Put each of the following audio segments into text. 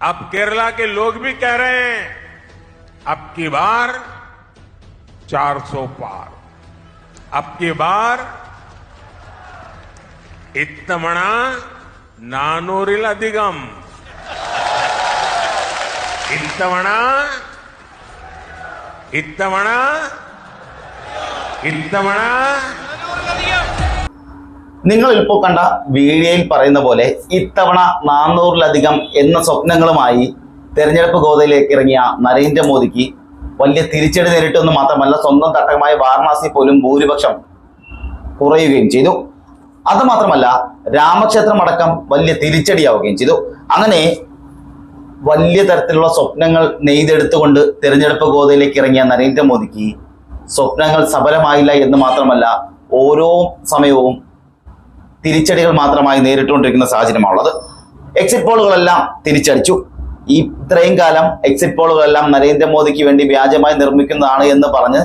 अब केरला के लोग भी कह रहे हैं, अब की बार 400 पार। अब की बार इतमणा नानोरिल अधिगम इतमणा इतमणा इतमणा നിങ്ങൾ ഇപ്പോൾ കണ്ട വീഡിയോയിൽ പറയുന്ന പോലെ ഇത്തവണ നാനൂറിലധികം എന്ന സ്വപ്നങ്ങളുമായി തെരഞ്ഞെടുപ്പ് ഗോതയിലേക്ക് ഇറങ്ങിയ നരേന്ദ്രമോദിക്ക് വലിയ തിരിച്ചടി നേരിട്ടെന്ന് മാത്രമല്ല സ്വന്തം തട്ടകമായ വാരണാസി പോലും ഭൂരിപക്ഷം കുറയുകയും ചെയ്തു. അത് മാത്രമല്ല രാമക്ഷേത്രം അടക്കം വലിയ തിരിച്ചടിയാവുകയും ചെയ്തു. അങ്ങനെ വലിയ തരത്തിലുള്ള സ്വപ്നങ്ങൾ നെയ്തെടുത്തുകൊണ്ട് തിരഞ്ഞെടുപ്പ് ഗോതയിലേക്ക് ഇറങ്ങിയ നരേന്ദ്രമോദിക്ക് സ്വപ്നങ്ങൾ സഫലമായില്ല എന്ന് മാത്രമല്ല ഓരോ സമയവും തിരിച്ചടികൾ മാത്രമായി നേരിട്ടുകൊണ്ടിരിക്കുന്ന സാഹചര്യമാണുള്ളത്. എക്സിറ്റ് പോളുകളെല്ലാം തിരിച്ചടിച്ചു. ഈ ഇത്രയും കാലം എക്സിറ്റ് പോളുകളെല്ലാം നരേന്ദ്രമോദിക്ക് വേണ്ടി വ്യാജമായി നിർമ്മിക്കുന്നതാണ് എന്ന് പറഞ്ഞ്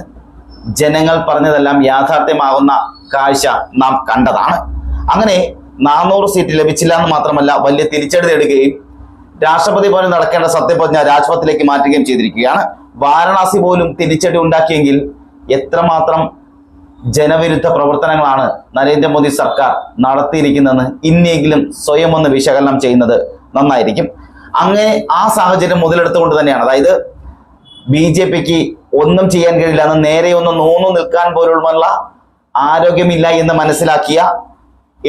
ജനങ്ങൾ പറഞ്ഞതെല്ലാം യാഥാർത്ഥ്യമാകുന്ന കാഴ്ച നാം കണ്ടതാണ്. അങ്ങനെ നാനൂറ് സീറ്റ് ലഭിച്ചില്ല എന്ന് മാത്രമല്ല വലിയ തിരിച്ചടി നേടുകയും രാഷ്ട്രപതി പോലും നടക്കേണ്ട സത്യപ്രജ്ഞ രാജ്പഥിലേക്ക് മാറ്റുകയും ചെയ്തിരിക്കുകയാണ്. വാരണാസി പോലും തിരിച്ചടി ഉണ്ടാക്കിയെങ്കിൽ എത്രമാത്രം ജനവിരുദ്ധ പ്രവർത്തനങ്ങളാണ് നരേന്ദ്രമോദി സർക്കാർ നടത്തിയിരിക്കുന്നതെന്ന് ഇനിയെങ്കിലും സ്വയം ഒന്ന് വിശകലനം ചെയ്യുന്നത് നന്നായിരിക്കും. അങ്ങനെ ആ സാഹചര്യം മുതലെടുത്തുകൊണ്ട് തന്നെയാണ്. അതായത് ബി ജെ പിക്ക് ഒന്നും ചെയ്യാൻ കഴിയില്ല എന്ന് നേരെ ഒന്ന് നൂന്നു നിൽക്കാൻ പോലുള്ള ആരോഗ്യമില്ല എന്ന് മനസ്സിലാക്കിയ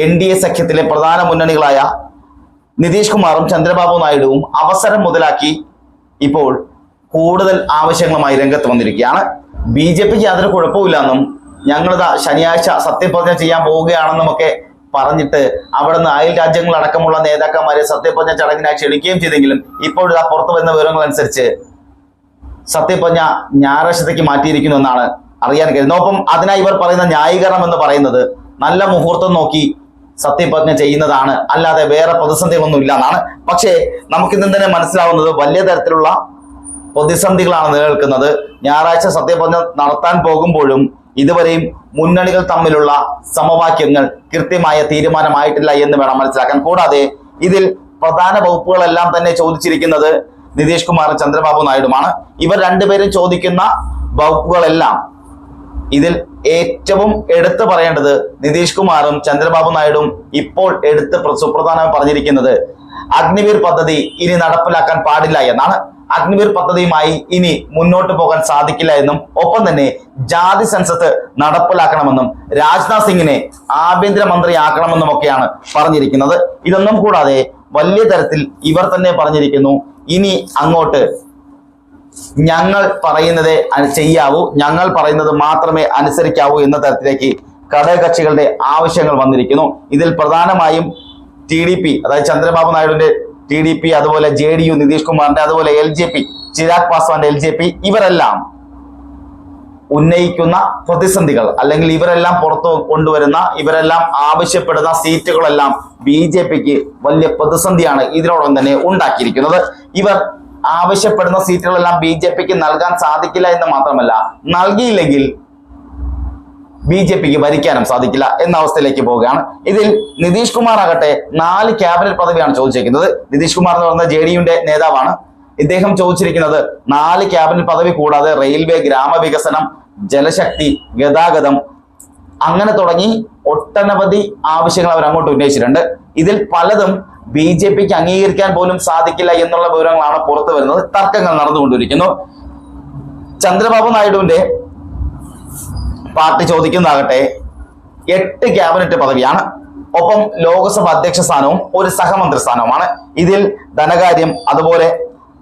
എൻ ഡി എ സഖ്യത്തിലെ പ്രധാന മുന്നണികളായ നിതീഷ് കുമാറും ചന്ദ്രബാബു നായിഡുവും അവസരം മുതലാക്കി ഇപ്പോൾ കൂടുതൽ ആവശ്യങ്ങളുമായി രംഗത്ത് വന്നിരിക്കുകയാണ്. ബി ജെ പിക്ക് യാതൊരു കുഴപ്പമില്ലെന്നും ഞങ്ങളിതാ ശനിയാഴ്ച സത്യപ്രതിജ്ഞ ചെയ്യാൻ പോവുകയാണെന്നും ഒക്കെ പറഞ്ഞിട്ട് അവിടുന്ന് അയൽ രാജ്യങ്ങളടക്കമുള്ള നേതാക്കന്മാരെ സത്യപ്രതിജ്ഞ ചടങ്ങിനായി ക്ഷണിക്കുകയും ചെയ്തെങ്കിലും ഇപ്പോഴിതാ പുറത്തു വരുന്ന വിവരങ്ങൾ അനുസരിച്ച് സത്യപ്രജ്ഞ ഞായറാഴ്ചത്തേക്ക് മാറ്റിയിരിക്കുന്നു എന്നാണ് അറിയാൻ കഴിയുന്നത്. ഒപ്പം അതിനായി ഇവർ പറയുന്ന ന്യായീകരണം എന്ന് പറയുന്നത് നല്ല മുഹൂർത്തം നോക്കി സത്യപ്രജ്ഞ ചെയ്യുന്നതാണ്. അല്ലാതെ വേറെ പ്രതിസന്ധികളൊന്നും ഇല്ല എന്നാണ്. പക്ഷേ നമുക്കിന്ന് തന്നെ മനസ്സിലാവുന്നത് വലിയ തരത്തിലുള്ള പ്രതിസന്ധികളാണ് നിലനിൽക്കുന്നത്. ഞായറാഴ്ച സത്യപ്രജ്ഞ നടത്താൻ പോകുമ്പോഴും ഇതുവരെയും മുന്നണികൾ തമ്മിലുള്ള സമവാക്യങ്ങൾ കൃത്യമായ തീരുമാനമായിട്ടില്ല എന്ന് വേണം മനസ്സിലാക്കാൻ. കൂടാതെ ഇതിൽ പ്രധാന വകുപ്പുകളെല്ലാം തന്നെ ചോദിച്ചിരിക്കുന്നത് നിതീഷ് കുമാറും ചന്ദ്രബാബു നായിഡുമാണ്. ഇവർ രണ്ടുപേരും ചോദിക്കുന്ന വകുപ്പുകളെല്ലാം ഇതിൽ ഏറ്റവും എടുത്തു പറയേണ്ടത് നിതീഷ് കുമാറും ചന്ദ്രബാബു നായിഡും ഇപ്പോൾ എടുത്ത് സുപ്രധാനം പറഞ്ഞിരിക്കുന്നത് അഗ്നിവീർ പദ്ധതി ഇനി നടപ്പിലാക്കാൻ പാടില്ല എന്നാണ്. അഗ്നിവീർ പദ്ധതിയുമായി ഇനി മുന്നോട്ട് പോകാൻ സാധിക്കില്ല എന്നും ഒപ്പം തന്നെ ജാതി സെൻസസ് നടപ്പിലാക്കണമെന്നും രാജ്നാഥ് സിംഗിനെ ആഭ്യന്തരമന്ത്രിയാക്കണമെന്നും ഒക്കെയാണ് പറഞ്ഞിരിക്കുന്നത്. ഇതൊന്നും കൂടാതെ വലിയ തരത്തിൽ ഇവർ തന്നെ പറഞ്ഞിരിക്കുന്നു ഇനി അങ്ങോട്ട് ഞങ്ങൾ പറയുന്നതേ ചെയ്യാവൂ. ഞങ്ങൾ പറയുന്നത് മാത്രമേ അനുസരിക്കാവൂ എന്ന തരത്തിലേക്ക് ഘടകകക്ഷികളുടെ ആവശ്യങ്ങൾ വന്നിരിക്കുന്നു. ഇതിൽ പ്രധാനമായും ടി ഡി പി അതായത് ചന്ദ്രബാബു നായിഡുവിന്റെ ടി ഡി പി അതുപോലെ ജെ ഡി യു നിതീഷ് കുമാറിന്റെ അതുപോലെ എൽ ജെ പി ചിരാഗ് പാസ്വാന്റെ എൽ ജെ പി ഇവരെല്ലാം ഉന്നയിക്കുന്ന പ്രതിസന്ധികൾ അല്ലെങ്കിൽ ഇവരെല്ലാം പുറത്തു കൊണ്ടുവരുന്ന ഇവരെല്ലാം ആവശ്യപ്പെടുന്ന സീറ്റുകളെല്ലാം ബി ജെ പിക്ക് വലിയ പ്രതിസന്ധിയാണ് ഇതിനോടൊപ്പം തന്നെ ഉണ്ടാക്കിയിരിക്കുന്നത്. ഇവർ ആവശ്യപ്പെടുന്ന സീറ്റുകളെല്ലാം ബി ജെ പിക്ക് നൽകാൻ സാധിക്കില്ല എന്ന് മാത്രമല്ല നൽകിയില്ലെങ്കിൽ ബി ജെ പിക്ക് ഭരിക്കാനും സാധിക്കില്ല എന്ന അവസ്ഥയിലേക്ക് പോവുകയാണ്. ഇതിൽ നിതീഷ് കുമാർ ആകട്ടെ നാല് ക്യാബിനറ്റ് പദവിയാണ് ചോദിച്ചിരിക്കുന്നത്. നിതീഷ് കുമാർ എന്ന് പറയുന്ന ജെ ഡി യുന്റെ നേതാവാണ്. ഇദ്ദേഹം ചോദിച്ചിരിക്കുന്നത് നാല് ക്യാബിനറ്റ് പദവി കൂടാതെ റെയിൽവേ ഗ്രാമവികസനം ജലശക്തി ഗതാഗതം അങ്ങനെ തുടങ്ങി ഒട്ടനവധി ആവശ്യങ്ങൾ അവർ അങ്ങോട്ട് ഉന്നയിച്ചിട്ടുണ്ട്. ഇതിൽ പലതും ബി ജെ പിക്ക് അംഗീകരിക്കാൻ പോലും സാധിക്കില്ല എന്നുള്ള വിവരങ്ങളാണ് പുറത്തു വരുന്നത്. തർക്കങ്ങൾ നടന്നുകൊണ്ടിരിക്കുന്നു. ചന്ദ്രബാബു നായിഡുവിന്റെ പാർട്ടി ചോദിക്കുന്നതാകട്ടെ എട്ട് ക്യാബിനറ്റ് പദവിയാണ്. ഒപ്പം ലോക്സഭ അധ്യക്ഷ സ്ഥാനവും ഒരു സഹമന്ത്രി സ്ഥാനവുമാണ്. ഇതിൽ ധനകാര്യം അതുപോലെ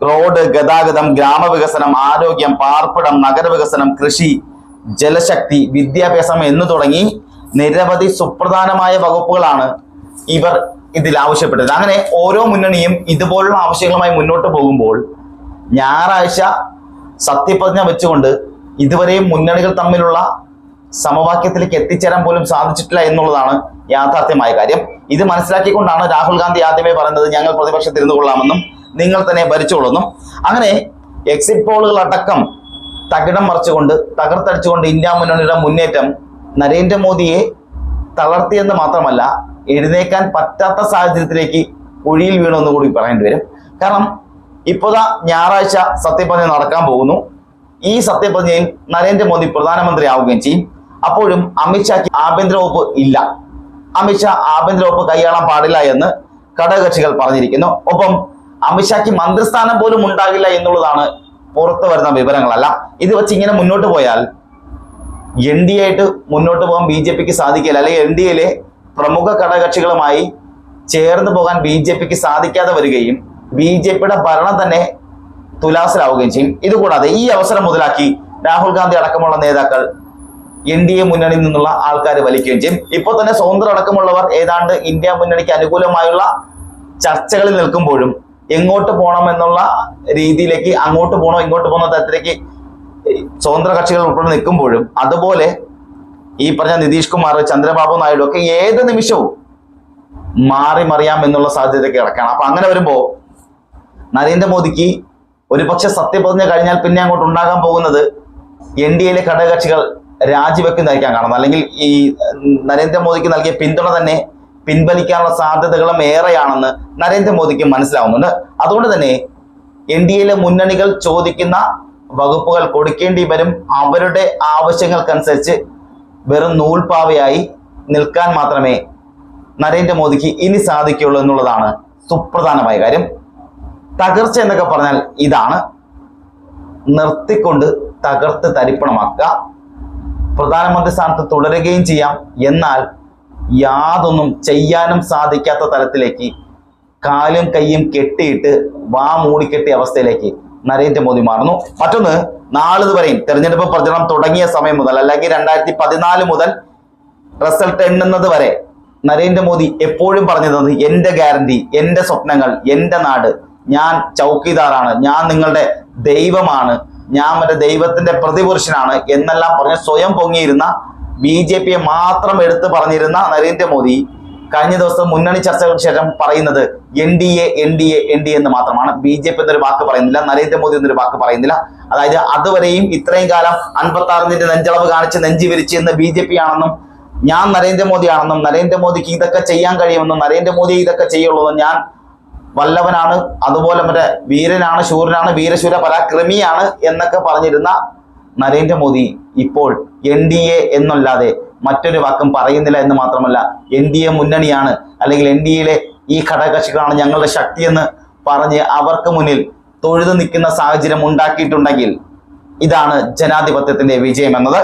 റോഡ് ഗതാഗതം ഗ്രാമവികസനം ആരോഗ്യം പാർപ്പിടം നഗരവികസനം കൃഷി ജലശക്തി വിദ്യാഭ്യാസം എന്നു തുടങ്ങി നിരവധി സുപ്രധാനമായ വകുപ്പുകളാണ് ഇവർ ഇതിൽ ആവശ്യപ്പെട്ടത്. അങ്ങനെ ഓരോ മുന്നണിയും ഇതുപോലുള്ള ആവശ്യങ്ങളുമായി മുന്നോട്ട് പോകുമ്പോൾ ഞായറാഴ്ച സത്യപ്രതിജ്ഞ വെച്ചുകൊണ്ട് ഇതുവരെയും മുന്നണികൾ തമ്മിലുള്ള സമവാക്യത്തിലേക്ക് എത്തിച്ചേരാൻ പോലും സാധിച്ചിട്ടില്ല എന്നുള്ളതാണ് യാഥാർത്ഥ്യമായ കാര്യം. ഇത് മനസ്സിലാക്കിക്കൊണ്ടാണ് രാഹുൽ ഗാന്ധി ആദ്യമേ പറയുന്നത് ഞങ്ങൾ പ്രതിപക്ഷത്തിരുന്നു കൊള്ളാമെന്നും നിങ്ങൾ തന്നെ ഭരിച്ചുകൊള്ളുന്നു അങ്ങനെ എക്സിറ്റ് പോളുകൾ അടക്കം തകിടം മറിച്ചുകൊണ്ട് തകർത്തടിച്ചുകൊണ്ട് ഇന്ത്യ മുന്നണിയുടെ മുന്നേറ്റം നരേന്ദ്രമോദിയെ തളർത്തിയെന്ന് മാത്രമല്ല എഴുന്നേക്കാൻ പറ്റാത്ത സാഹചര്യത്തിലേക്ക് കുഴിയിൽ വീണമെന്ന് കൂടി പറയേണ്ടി വരും. കാരണം ഇപ്പോഴാ ഞായറാഴ്ച സത്യപ്രതിജ്ഞ നടക്കാൻ പോകുന്നു. ഈ സത്യപ്രതിജ്ഞയിൽ നരേന്ദ്രമോദി പ്രധാനമന്ത്രി ആവുകയും ചെയ്യും. അപ്പോഴും അമിത്ഷാക്ക് ആഭ്യന്തര വകുപ്പ് ഇല്ല. അമിത്ഷാ ആഭ്യന്തര വകുപ്പ് കൈയാളാൻ പാടില്ല എന്ന് ഘടകകക്ഷികൾ പറഞ്ഞിരിക്കുന്നു. ഒപ്പം അമിത്ഷാക്ക് മന്ത്രിസ്ഥാനം പോലും ഉണ്ടാകില്ല എന്നുള്ളതാണ് പുറത്തു വരുന്ന വിവരങ്ങളല്ല. ഇത് വെച്ച് ഇങ്ങനെ മുന്നോട്ട് പോയാൽ എൻ ഡി ആയിട്ട് മുന്നോട്ട് പോകാൻ ബി ജെ പിക്ക് സാധിക്കില്ല. അല്ലെങ്കിൽ എൻ ഡി എയിലെ പ്രമുഖ ഘടകകക്ഷികളുമായി ചേർന്ന് പോകാൻ ബി ജെ പിക്ക് സാധിക്കാതെ വരികയും ബി ജെ പിയുടെ ഭരണം തന്നെ തുലാസിലാവുകയും ചെയ്യും. ഇതുകൂടാതെ ഈ അവസരം മുതലാക്കി രാഹുൽ ഗാന്ധി അടക്കമുള്ള നേതാക്കൾ എൻ ഡി എ മുന്നണിയിൽ നിന്നുള്ള ആൾക്കാർ വലിക്കുകയും ചെയ്യും. ഇപ്പോൾ തന്നെ സ്വതന്ത്ര അടക്കമുള്ളവർ ഏതാണ്ട് ഇന്ത്യ മുന്നണിക്ക് അനുകൂലമായുള്ള ചർച്ചകളിൽ നിൽക്കുമ്പോഴും എങ്ങോട്ട് പോകണം എന്നുള്ള രീതിയിലേക്ക് അങ്ങോട്ട് പോകണോ ഇങ്ങോട്ട് പോകുന്ന തരത്തിലേക്ക് സ്വതന്ത്ര കക്ഷികൾ ഉൾപ്പെടെ നിൽക്കുമ്പോഴും അതുപോലെ ഈ പറഞ്ഞ നിതീഷ് കുമാർ ചന്ദ്രബാബു നായിഡു ഒക്കെ ഏത് നിമിഷവും മാറി മറിയാം എന്നുള്ള സാധ്യത കിടക്കാണ് അപ്പൊ അങ്ങനെ വരുമ്പോ നരേന്ദ്രമോദിക്ക് ഒരുപക്ഷെ സത്യപ്രതിജ്ഞ കഴിഞ്ഞാൽ പിന്നെ അങ്ങോട്ട് ഉണ്ടാകാൻ പോകുന്നത് എൻ ഡി എയിലെ ഘടകകക്ഷികൾ രാജിവെക്കുന്നതായിരിക്കാം കാണുന്നത്. അല്ലെങ്കിൽ ഈ നരേന്ദ്രമോദിക്ക് നൽകിയ പിന്തുണ തന്നെ പിൻവലിക്കാനുള്ള സാധ്യതകളും ഏറെയാണെന്ന് നരേന്ദ്രമോദിക്ക് മനസ്സിലാവുന്നുണ്ട്. അതുകൊണ്ട് തന്നെ എൻ ഡി എയിലെ മുന്നണികൾ ചോദിക്കുന്ന വകുപ്പുകൾ കൊടുക്കേണ്ടി വരും. അവരുടെ ആവശ്യങ്ങൾക്കനുസരിച്ച് വെറും നൂൽപാവയായി നിൽക്കാൻ മാത്രമേ നരേന്ദ്രമോദിക്ക് ഇനി സാധിക്കുള്ളൂ എന്നുള്ളതാണ് സുപ്രധാനമായ കാര്യം. തകർച്ച എന്നൊക്കെ പറഞ്ഞാൽ ഇതാണ്. നിർത്തിക്കൊണ്ട് തകർത്ത് തരിപ്പണമാക്കുക. പ്രധാനമന്ത്രി സ്ഥാനത്ത് തുടരുകയും ചെയ്യാം. എന്നാൽ യാതൊന്നും ചെയ്യാനും സാധിക്കാത്ത തലത്തിലേക്ക് കാലും കൈയും കെട്ടിയിട്ട് വാ മൂടിക്കെട്ടിയ അവസ്ഥയിലേക്ക് നരേന്ദ്രമോദി മാറുന്നു. മറ്റൊന്ന് നാളിതുവരെയും തെരഞ്ഞെടുപ്പ് പ്രചരണം തുടങ്ങിയ സമയം മുതൽ അല്ലെങ്കിൽ രണ്ടായിരത്തി പതിനാല് മുതൽ റിസൾട്ട് എണ്ണുന്നത് വരെ നരേന്ദ്രമോദി എപ്പോഴും പറഞ്ഞു തന്നത് എന്റെ ഗ്യാരണ്ടി എന്റെ സ്വപ്നങ്ങൾ എന്റെ നാട് ഞാൻ ചൗക്കിദാറാണ് ഞാൻ നിങ്ങളുടെ ദൈവമാണ് ഞാൻ മറ്റേ ദൈവത്തിന്റെ പ്രതിപുരുഷനാണ് എന്നെല്ലാം പറഞ്ഞ് സ്വയം പൊങ്ങിയിരുന്ന ബി ജെ പിയെ മാത്രം എടുത്തു പറഞ്ഞിരുന്ന നരേന്ദ്രമോദി കഴിഞ്ഞ ദിവസം മുന്നണി ചർച്ചകൾക്ക് ശേഷം പറയുന്നത് N D A N D A N D എന്ന് മാത്രമാണ്. ബി ജെ പി എന്നൊരു വാക്ക് പറയുന്നില്ല നരേന്ദ്രമോദി എന്നൊരു വാക്ക് പറയുന്നില്ല. അതായത് അതുവരെയും ഇത്രയും കാലം അൻപത്തി ആറിന്റെ നെഞ്ചളവ് കാണിച്ച് നെഞ്ചി വിരിച്ച് എന്ന് ബി ജെ പി ആണെന്നും ഞാൻ നരേന്ദ്രമോദിയാണെന്നും നരേന്ദ്രമോദിക്ക് ഇതൊക്കെ ചെയ്യാൻ കഴിയുമെന്നും നരേന്ദ്രമോദി ഇതൊക്കെ ചെയ്യുള്ളൂ ഞാൻ വല്ലഭനാണ് അതുപോലെ മറ്റേ വീരനാണ് ശൂരനാണ് വീരശൂര പരാക്രമിയാണ് എന്നൊക്കെ പറഞ്ഞിരുന്ന നരേന്ദ്രമോദി ഇപ്പോൾ എൻ ഡി എ എന്നല്ലാതെ മറ്റൊരു വാക്കും പറയുന്നില്ല എന്ന് മാത്രമല്ല എൻ ഡി എ മുന്നണിയാണ് അല്ലെങ്കിൽ എൻ ഡി എയിലെ ഈ ഘടകകക്ഷികളാണ് ഞങ്ങളുടെ ശക്തിയെന്ന് പറഞ്ഞ് അവർക്ക് മുന്നിൽ തൊഴുതു നിൽക്കുന്ന സാഹചര്യം ഉണ്ടാക്കിയിട്ടുണ്ടെങ്കിൽ ഇതാണ് ജനാധിപത്യത്തിന്റെ വിജയം എന്നത്